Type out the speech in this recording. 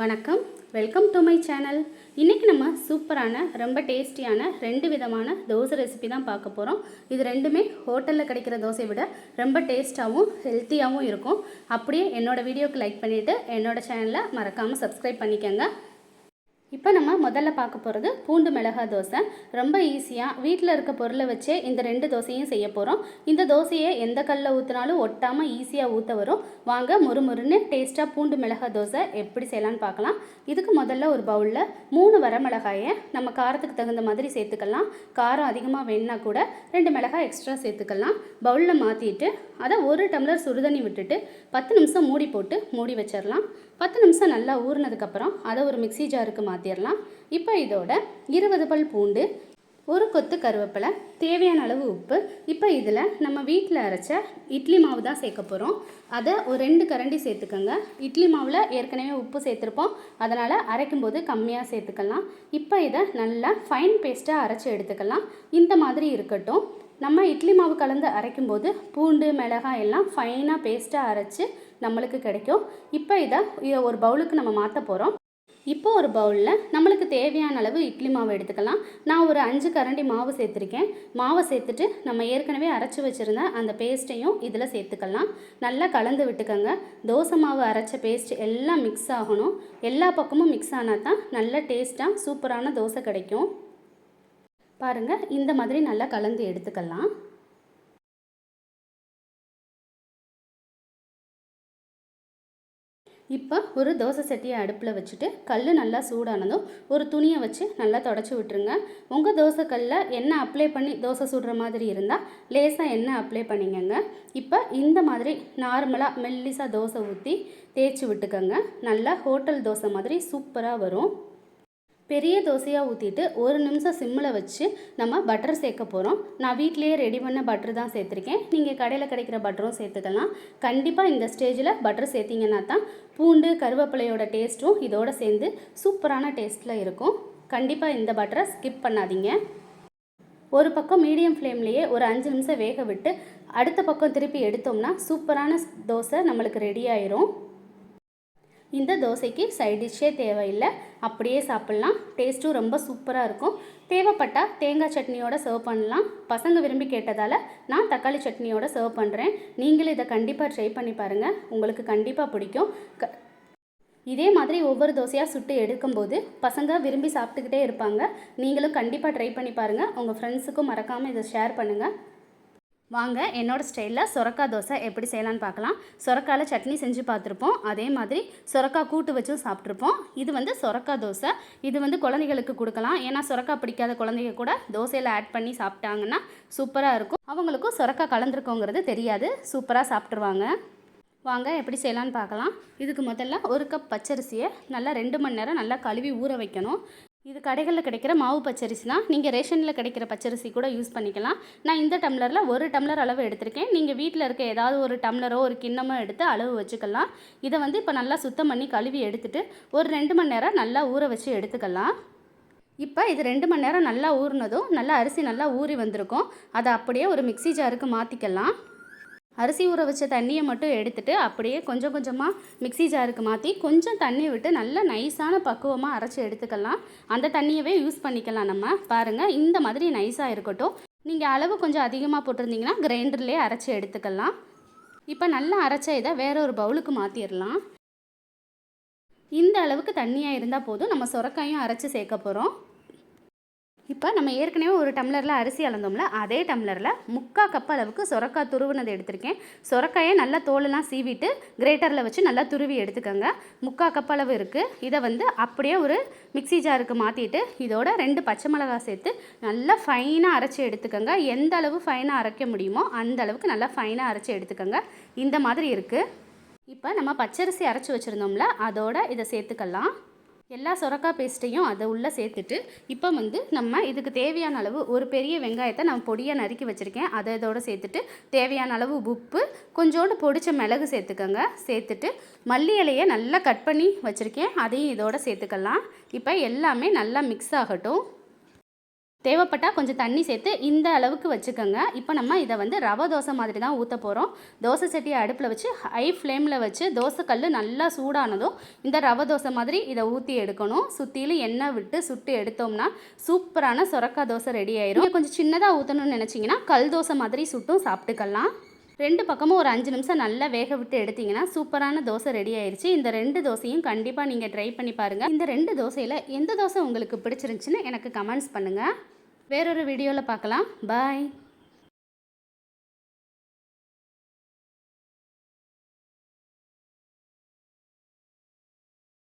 வணக்கம். Welcome to my channel இன்றைக்கி நம்ம சூப்பரான ரொம்ப டேஸ்டியான ரெண்டு விதமான தோசை ரெசிபி தான் பார்க்க போகிறோம் இது ரெண்டுமே ஹோட்டலில் கிடைக்கிற தோசையை விட ரொம்ப டேஸ்ட்டாகவும் ஹெல்த்தியாகவும் இருக்கும். அப்படியே என்னோட வீடியோக்கு லைக் பண்ணிவிட்டு என்னோடய சேனலை மறக்காமல் சப்ஸ்கிரைப் பண்ணிக்கோங்க. இப்போ நம்ம முதல்ல பார்க்க போகிறது பூண்டு மிளகா தோசை. ரொம்ப ஈஸியாக வீட்டில் இருக்க பொருளை வச்சே இந்த ரெண்டு தோசையும் செய்ய போகிறோம். இந்த தோசையை எந்த கல்லில் ஊற்றினாலும் ஒட்டாமல் ஈஸியாக ஊற்ற வரும். வாங்க முறுமுறுன்னு டேஸ்ட்டாக பூண்டு மிளகா தோசை எப்படி செய்யலான்னு பார்க்கலாம். இதுக்கு முதல்ல ஒரு பவுலில் மூணு வரமிளகாயை நம்ம காரத்துக்கு தகுந்த மாதிரி சேர்த்துக்கலாம். காரம் அதிகமாக வேணுன்னா கூட ரெண்டு மிளகாய் எக்ஸ்ட்ரா சேர்த்துக்கலாம். பவுலில் மாற்றிட்டு அதை ஒரு டம்ளர் சுடுதண்ணி விட்டுட்டு பத்து நிமிஷம் மூடி போட்டு மூடி வச்சிடலாம். பத்து நிமிஷம் நல்லா ஊறினதுக்கப்புறம் அதை ஒரு மிக்சி ஜாருக்கு மாற்றிடலாம் இப்போ இதோட இருபது பல் பூண்டு ஒரு கொத்து கருவேப்பிலை தேவையான அளவு உப்பு. இப்போ இதில் நம்ம வீட்டில் அரைச்ச இட்லி மாவு தான் சேர்க்க போகிறோம் அதை ஒரு ரெண்டு கரண்டி சேர்த்துக்கோங்க. இட்லி மாவில் ஏற்கனவே உப்பு சேர்த்துருப்போம். அதனால் அரைக்கும் போது கம்மியாக சேர்த்துக்கலாம். இப்போ இதை நல்லா ஃபைன் பேஸ்ட்டாக அரைச்சி எடுத்துக்கலாம். இந்த மாதிரி இருக்கட்டும். நம்ம இட்லி மாவு கலந்து அரைக்கும்போது பூண்டு மிளகாய் எல்லாம் ஃபைனாக பேஸ்ட்டாக அரைச்சி நம்மளுக்கு கிடைக்கும். இப்போ இதை இதை ஒரு பவுலுக்கு நம்ம மாற்ற போகிறோம் இப்போ ஒரு பவுலில் நம்மளுக்கு தேவையான அளவு இட்லி மாவு எடுத்துக்கலாம். நான் ஒரு அஞ்சு கரண்டி மாவு சேர்த்துருக்கேன். மாவை சேர்த்துட்டு நம்ம ஏற்கனவே அரைச்சி வச்சுருந்த அந்த பேஸ்ட்டையும் இதில் சேர்த்துக்கலாம். நல்லா கலந்து விட்டுக்கோங்க. தோசை மாவு அரைச்ச பேஸ்ட் எல்லாம் மிக்ஸ் ஆகணும். எல்லா பக்கமும் மிக்ஸ் ஆனால் தான் நல்ல டேஸ்ட்டாக சூப்பரான தோசை கிடைக்கும். பாருங்கள் இந்த மாதிரி நல்லா கலந்து எடுத்துக்கலாம். இப்போ ஒரு தோசை சட்டியை அடுப்பில் வச்சுட்டு கல் நல்லா சூடானதும் ஒரு துணியை வச்சு நல்லா தொடச்சி விட்டுருங்க. உங்கள் தோசை கல்லில் எண்ணெய் அப்ளை பண்ணி தோசை சுடுற மாதிரி இருந்தால் லேசாக எண்ணெய் அப்ளை பண்ணிக்கங்க. இப்போ இந்த மாதிரி நார்மலாக மெல்லிசாக தோசை ஊற்றி தேய்ச்சி விட்டுக்கோங்க. நல்லா ஹோட்டல் தோசை மாதிரி சூப்பராக வரும். பெரிய தோசையாக ஊற்றிட்டு ஒரு நிமிஷம் சிம்மில் வச்சு நம்ம பட்டர் சேர்க்க போகிறோம் நான் வீட்டிலேயே ரெடி பண்ண பட்டர் தான் சேர்த்துருக்கேன். நீங்கள் கடையில் கிடைக்கிற பட்டரும் சேர்த்துக்கலாம். கண்டிப்பாக இந்த ஸ்டேஜில் பட்டர் சேர்த்திங்கன்னா தான் பூண்டு கருவேப்பிலையோட டேஸ்ட்டும் இதோட சேர்ந்து சூப்பரான டேஸ்ட்டில் இருக்கும். கண்டிப்பாக இந்த பட்டரை ஸ்கிப் பண்ணாதீங்க. ஒரு பக்கம் மீடியம் ஃப்ளேம்லேயே ஒரு அஞ்சு நிமிஷம் வேக விட்டு அடுத்த பக்கம் திருப்பி எடுத்தோம்னா சூப்பரான தோசை நம்மளுக்கு ரெடி ஆயிரும். இந்த தோசைக்கு சைட் டிஷ்ஷே தேவையில்லை. அப்படியே சாப்பிட்லாம். டேஸ்ட்டும் ரொம்ப சூப்பராக இருக்கும். தேவைப்பட்டால் தேங்காய் சட்னியோட சர்வ் பண்ணலாம். பசங்க விரும்பி கேட்டதால் நான் தக்காளி சட்னியோட சர்வ் பண்ணுறேன் நீங்களும் இதை கண்டிப்பாக ட்ரை பண்ணி பாருங்கள் உங்களுக்கு கண்டிப்பாக பிடிக்கும். க இதே மாதிரி ஒவ்வொரு தோசையாக சுட்டு எடுக்கும்போது பசங்க விரும்பி சாப்பிட்டுக்கிட்டே இருப்பாங்க. நீங்களும் கண்டிப்பாக ட்ரை பண்ணி பாருங்கள் உங்கள் ஃப்ரெண்ட்ஸுக்கும் மறக்காமல் இதை ஷேர் பண்ணுங்கள் வாங்க என்னோட ஸ்டைலில் சுரக்கா தோசை எப்படி செய்யலான்னு பார்க்கலாம். சொரக்காயில் சட்னி செஞ்சு பார்த்துருப்போம். அதே மாதிரி சொரக்காய் கூட்டு வச்சும் சாப்பிட்ருப்போம் இது வந்து சுரக்கா தோசை. இது வந்து குழந்தைகளுக்கு கொடுக்கலாம். ஏன்னா சொரக்காய் பிடிக்காத குழந்தைங்க கூட தோசையில் ஆட் பண்ணி சாப்பிட்டாங்கன்னா சூப்பராக இருக்கும். அவங்களுக்கும் சொரக்காய் கலந்துருக்கோங்கிறது தெரியாது. சூப்பராக சாப்பிட்ருவாங்க வாங்க எப்படி செய்யலான்னு பார்க்கலாம். இதுக்கு முதல்ல ஒரு கப் பச்சரிசியை நல்லா ரெண்டு மணி நேரம் நல்லா கழுவி ஊற வைக்கணும். இது கடைகளில் கிடைக்கிற மாவு பச்சரிசி தான் நீங்கள் ரேஷனில் கிடைக்கிற பச்சரிசி கூட யூஸ் பண்ணிக்கலாம். நான் இந்த டம்ளரில் ஒரு டம்ளர் அளவு எடுத்திருக்கேன். நீங்கள் வீட்டில் இருக்க ஏதாவது ஒரு டம்ளரோ ஒரு கிண்ணமோ எடுத்து அளவு வச்சுக்கலாம். இதை வந்து இப்போ நல்லா சுத்தம் பண்ணி கழுவி எடுத்துகிட்டு ஒரு ரெண்டு மணி நேரம் நல்லா ஊற வச்சு எடுத்துக்கலாம். இப்போ இது ரெண்டு மணி நேரம் நல்லா ஊறினதும் நல்லா அரிசி நல்லா ஊறி வந்திருக்கும். அதை அப்படியே ஒரு மிக்சி ஜாருக்கு மாற்றிக்கலாம் அரிசி ஊற வச்ச தண்ணியை மட்டும் எடுத்துட்டு அப்படியே கொஞ்சம் கொஞ்சமாக மிக்ஸி ஜாருக்கு மாற்றி கொஞ்சம் தண்ணி விட்டு நல்லா நைஸான பக்குவமாக அரைச்சி எடுத்துக்கலாம். அந்த தண்ணியவே யூஸ் பண்ணிக்கலாம் நம்ம. பாருங்கள் இந்த மாதிரி நைஸாக இருக்கட்டும். நீங்கள் அளவு கொஞ்சம் அதிகமாக போட்டிருந்தீங்கன்னா கிரைண்டர்லேயே அரைச்சி எடுத்துக்கலாம். இப்போ நல்லா அரைச்ச இதை வேற ஒரு பவுலுக்கு மாற்றிடலாம் இந்த அளவுக்கு தண்ணியாக இருந்தால் போதும். நம்ம சுரக்காயும் அரைச்சி சேர்க்க போகிறோம் இப்போ நம்ம ஏற்கனவே ஒரு டம்ளரில் அரிசி அளந்தோம்ல அதே டம்ளரில் முக்கால் கப் அளவுக்கு சொரக்காய் துருவினது எடுத்திருக்கேன். சொரக்காயை நல்லா தோலெல்லாம் சீவிட்டு கிரேட்டரில் வச்சு நல்லா துருவி எடுத்துக்கோங்க. முக்கால் கப் அளவு இருக்குது இதை வந்து அப்படியே ஒரு மிக்சி ஜாருக்கு மாற்றிட்டு இதோட ரெண்டு பச்சை மிளகாய் சேர்த்து நல்லா ஃபைனாக அரைச்சி எடுத்துக்கோங்க. எந்த அளவு ஃபைனாக அரைக்க முடியுமோ அந்த அளவுக்கு நல்லா ஃபைனாக அரைச்சி எடுத்துக்கோங்க. இந்த மாதிரி இருக்குது இப்போ நம்ம பச்சரிசி அரைச்சி வச்சுருந்தோம்ல அதோட இதை சேர்த்துக்கலாம். எல்லா சுரக்காய் பேஸ்ட்டையும் அதை உள்ளே சேர்த்துட்டு இப்போ வந்து நம்ம இதுக்கு தேவையான அளவு ஒரு பெரிய வெங்காயத்தை நான் பொடியாக நறுக்கி வச்சுருக்கேன். அதை இதோடு சேர்த்துட்டு தேவையான அளவு உப்பு கொஞ்சோண்டு பொடிச்ச மிளகு சேர்த்துக்கோங்க. சேர்த்துட்டு மல்லி இலையை நல்லா கட் பண்ணி வச்சுருக்கேன். அதையும் இதோடு சேர்த்துக்கலாம். இப்போ எல்லாமே நல்லா மிக்ஸ் ஆகட்டும். தேவைப்பட்டால் கொஞ்சம் தண்ணி சேர்த்து இந்த அளவுக்கு வச்சுக்கோங்க. இப்போ நம்ம இதை வந்து ரவை தோசை மாதிரி தான் ஊற்ற போகிறோம் தோசை சட்டியை அடுப்பில் வச்சு ஹை ஃப்ளேமில் வச்சு தோசை கல் நல்லா சூடானதும் இந்த ரவை தோசை மாதிரி இதை ஊற்றி எடுக்கணும். சுற்றிலும் எண்ணெய் விட்டு சுட்டு எடுத்தோம்னா சூப்பரான சுரக்கா தோசை ரெடி ஆயிரும். கொஞ்சம் சின்னதாக ஊற்றணும்னு நினச்சிங்கன்னா கல் தோசை மாதிரி சுட்டும் சாப்பிட்டுக்கலாம். ரெண்டு பக்கமும் ஒரு அஞ்சு நிமிஷம் நல்லா வேக விட்டு எடுத்தீங்கன்னா சூப்பரான தோசை ரெடி ஆயிடுச்சு இந்த ரெண்டு தோசையும் கண்டிப்பாக நீங்கள் ட்ரை பண்ணி பாருங்கள் இந்த ரெண்டு தோசையில் எந்த தோசை உங்களுக்கு பிடிச்சிருந்துச்சின்னு எனக்கு கமெண்ட்ஸ் பண்ணுங்கள் வேறொரு வீடியோவில் பார்க்கலாம். பாய்